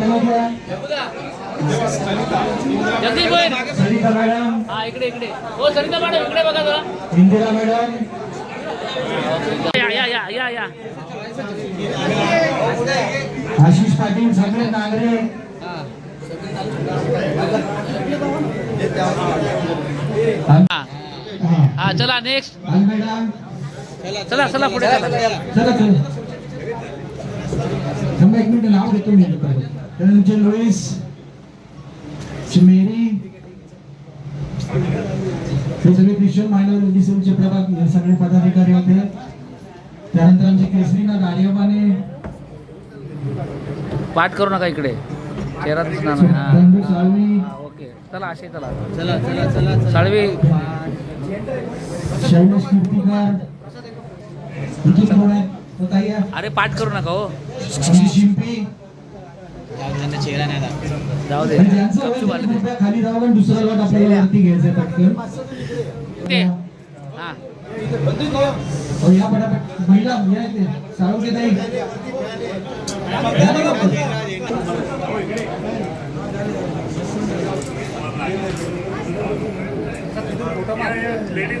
कलोदिया जगदीश भाई सरिता मॅडम. हा इकडे इकडे. हो सरिता मॅडम इकडे बघा जरा. इंदिरा मॅडम. या या या या या. आशिष पाटील सगळे नागरे हा. चला नेक्स्ट चला चला पुढे चला. चला चला. थांबा एक मिनिट नाव घेतो मी त्यानंतर लुईस चिमेरी हे सगळे ख्रिश्चन मायनॉर डिसेलचे प्रभाग हे सगळे पदाधिकारी होते. त्यानंतर आमचे केसरीना गाडियोबाने पाठ करू नका इकडे. चेहरा दिसणार नाही. हा. साळवी. हा ओके. चला असे चला. चला चला चला साळवी. शैलेश कीर्तीकर. आहे. अरे पाठ करू नका हो. आमची शिंपी जाऊ दे खाली जाऊ पण दुसरा लॉट आपल्याला वरती घ्यायचंय पटकन या पटापट महिला या इथे साळुंके ताई लेडीज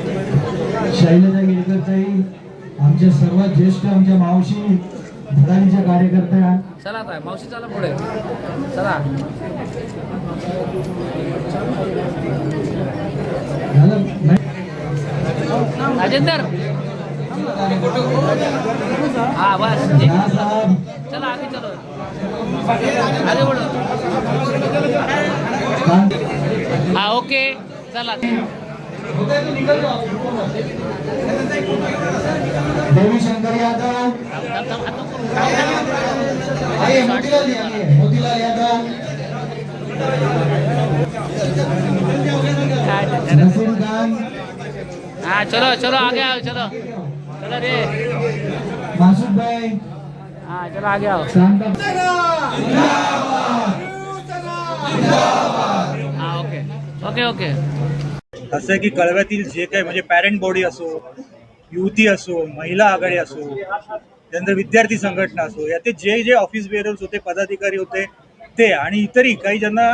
शैलजा गिरकर ताई आमच्या सर्वात ज्येष्ठ आमच्या मावशी भडालीच्या कार्यकर्त्या. चला आता मावशी चला पुढे. चला. झालं? राजेंदर. हा बस. चला आगे चलो आगे हा ओके. चला. देवी शंकर यादव मोतीलाल मोतीलाल यादव? नसीम खान. हा चलो चलो आगे आओ चलो. चलो रे. मासूद भाई. हाँ चलो आगे आओ. हाँ ओके. Okay okay. असं आहे की कळव्यातील जे काही म्हणजे पॅरेंट बॉडी असो युवती असो महिला आघाडी असो त्यानंतर विद्यार्थी संघटना असो याचे जे जे ऑफिस बेअरर्स होते पदाधिकारी होते ते आणि इतरही काही ज्यांना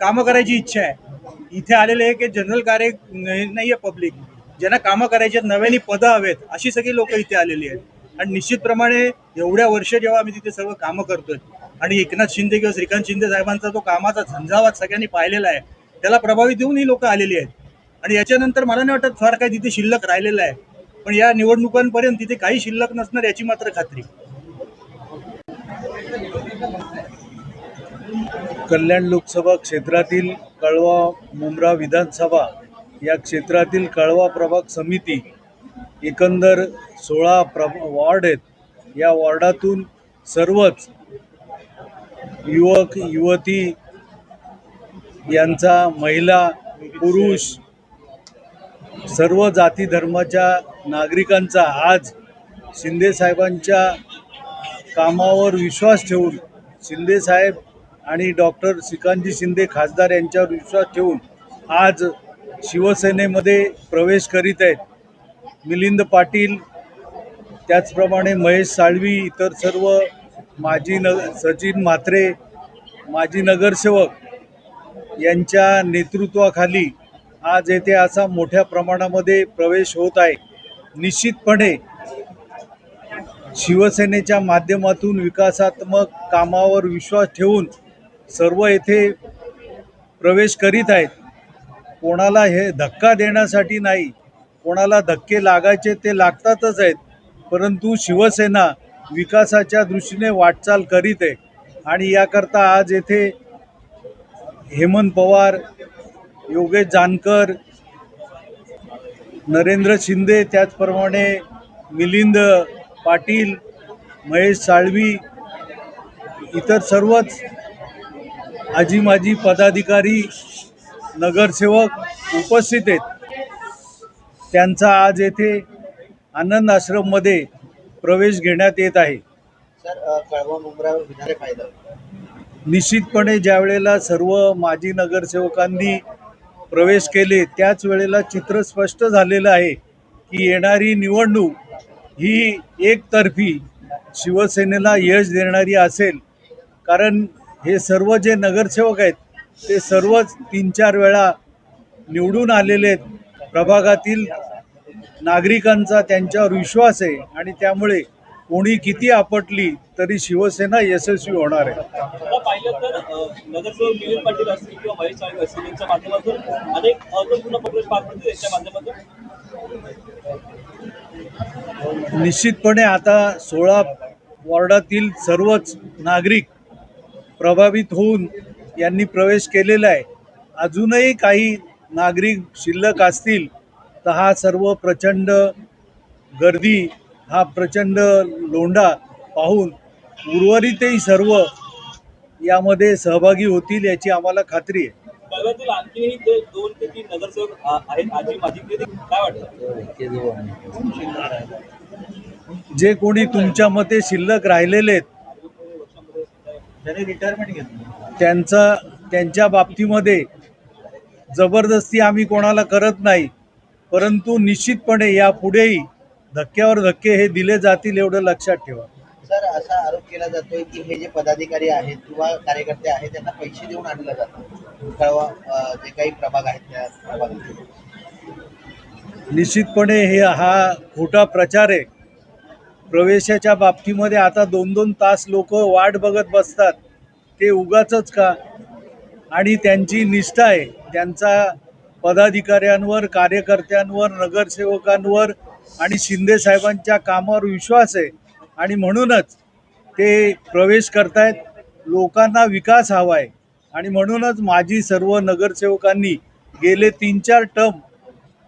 कामं करायची इच्छा आहे इथे आलेले आहे की जनरल कार्य नाही आहे पब्लिक ज्यांना कामं करायची आहेत नव्याने पदं हवेत अशी सगळी लोक इथे आलेली आहेत. आणि निश्चितप्रमाणे एवढ्या वर्ष जेव्हा आम्ही तिथे सर्व कामं करतोय आणि एकनाथ शिंदे किंवा श्रीकांत शिंदे साहेबांचा जो कामाचा झंझावात सगळ्यांनी पाहिलेला आहे त्याला प्रभावित देऊन ही लोक आलेली आहेत. आणि याच्यानंतर मला नाही वाटत फार काही तिथे शिल्लक राहिलेलं आहे. पण या निवडणुकांपर्यंत तिथे काही शिल्लक नसणार याची मात्र खात्री. कल्याण लोकसभा क्षेत्रातील कळवा मुंब्रा विधानसभा या क्षेत्रातील कळवा प्रभाग समिती एकंदर सोळा प्रभ वॉर्ड आहेत. या वॉर्डातून सर्वच युवक युवती यांचा महिला पुरुष सर्व जाती धर्माच्या नागरिकांचा आज शिंदे साहेबांच्या कामावर विश्वास ठेवून शिंदे साहेब आणि डॉक्टर श्रीकांतजी शिंदे खासदार यांच्यावर विश्वास ठेवून आज शिवसेनेमध्ये प्रवेश करीत आहेत. मिलिंद पाटील त्याचप्रमाणे महेश साळवी इतर सर्व माजी न सचिन म्हात्रे माजी नगरसेवक यांच्या नेतृत्वाखाली आज येथे असा मोठ्या प्रमाणामध्ये प्रवेश होत आहे. निश्चितपणे शिवसेनेच्या माध्यमातून विकासात्मक कामावर विश्वास ठेवून सर्व येथे प्रवेश करीत आहेत. कोणाला हे धक्का देण्यासाठी नाही कोणाला धक्के लागायचे ते लागतातच आहेत. परंतु शिवसेना विकासाच्या दृष्टीने वाटचाल करीत आहे. आणि याकरता आज येथे हेमंत पवार योगेश जानकर नरेंद्र शिंदे त्याचप्रमाणे मिलिंद पाटील महेश साळवी इतर सर्वच आजी माजी पदाधिकारी नगरसेवक उपस्थित आहेत. त्यांचा आज येथे आनंद आश्रममध्ये प्रवेश घेण्यात येत आहे. निश्चितपणे ज्या वेळेला सर्व माजी नगरसेवकांनी प्रवेश केले त्याच वेळेला चित्र स्पष्ट झालेलं आहे की येणारी निवडणूक ही एकतर्फी शिवसेनेला यश देणारी असेल. कारण हे सर्व जे नगरसेवक आहेत ते सर्वच तीन चार वेळा निवडून आलेले आहेत. प्रभागातील नागरिकांचा त्यांच्यावर विश्वास आहे आणि त्यामुळे कोणी किती आपटली तरी शिवसेना यशस्वी होणार आहे. मला पाहिलं तर अ, नगरसेवक मिलिंद पाटील असतील किंवा महेश साळवे असतील यांच्या माध्यमातून अनेक अर्थपूर्ण प्रवेश पार पडतील यांच्या माध्यमातून निश्चितपणे आता सोळा वॉर्डातील सर्वच नागरिक प्रभावित होऊन यांनी प्रवेश केलेला आहे. अजूनही काही नागरिक शिल्लक असतील तर हा सर्व प्रचंड गर्दी हा प्रचंड लोंढा पाहून उर्वरितही सर्व यामध्ये सहभागी होतील याची आम्हाला खात्री आहे. जे कोणी तुमच्या मते शिल्लक राहिलेले त्यांचा त्यांच्या बाबतीमध्ये जबरदस्ती आम्ही कोणाला करत नाही परंतु निश्चितपणे यापुढेही धक्क्यावर धक्के हे दिले जातील एवढं लक्षात ठेवा. सर असा आरोप केला जातोय की हे जे पदाधिकारी आहेत किंवा कार्यकर्ते आहेत त्यांना पैसे देऊन आणलं जातं. कळवा जे काही प्रभाग आहेत त्या प्रभागात निश्चितपणे हे हा खोटा प्रचार आहे. प्रवेशाच्या बाबतीमध्ये आता दोन दोन तास लोक वाट बघत बसतात. ते उगाच का? आणि त्यांची निष्ठा आहे. त्यांचा पदाधिकाऱ्यांवर कार्यकर्त्यांवर नगरसेवकांवर आणि शिंदे साहेबांच्या कामावर विश्वास आहे. आणि म्हणूनच ते प्रवेश करतायत. लोकांना विकास हवा आहे आणि म्हणूनच माझी सर्व नगरसेवकांनी गेले तीन चार टर्म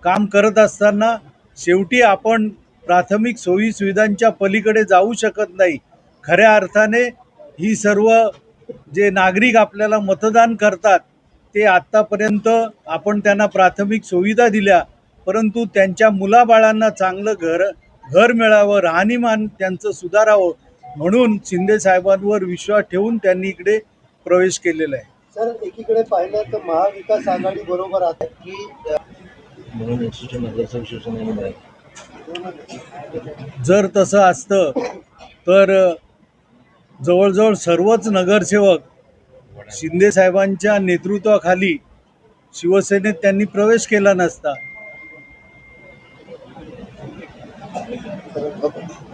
काम करत असताना शेवटी आपण प्राथमिक सोयी सुविधांच्या पलीकडे जाऊ शकत नाही. खऱ्या अर्थाने ही सर्व जे नागरिक आपल्याला मतदान करतात ते आत्तापर्यंत आपण त्यांना प्राथमिक सुविधा दिल्या. परंतु त्यांच्या मुलाबाळांना चांगलं घर घर मिळावं राहणीमान त्यांचं सुधारावं म्हणून शिंदे साहेबांवर विश्वास ठेवून त्यांनी इकडे प्रवेश केलेला आहे. सर एकीकडे पाहिलं तर महाविकास आघाडी बरोबर आहे की जर तसं असतं तर जवळजवळ सर्वच नगरसेवक शिंदे साहेबांच्या नेतृत्वाखाली शिवसेनेत त्यांनी प्रवेश केला नसता. तर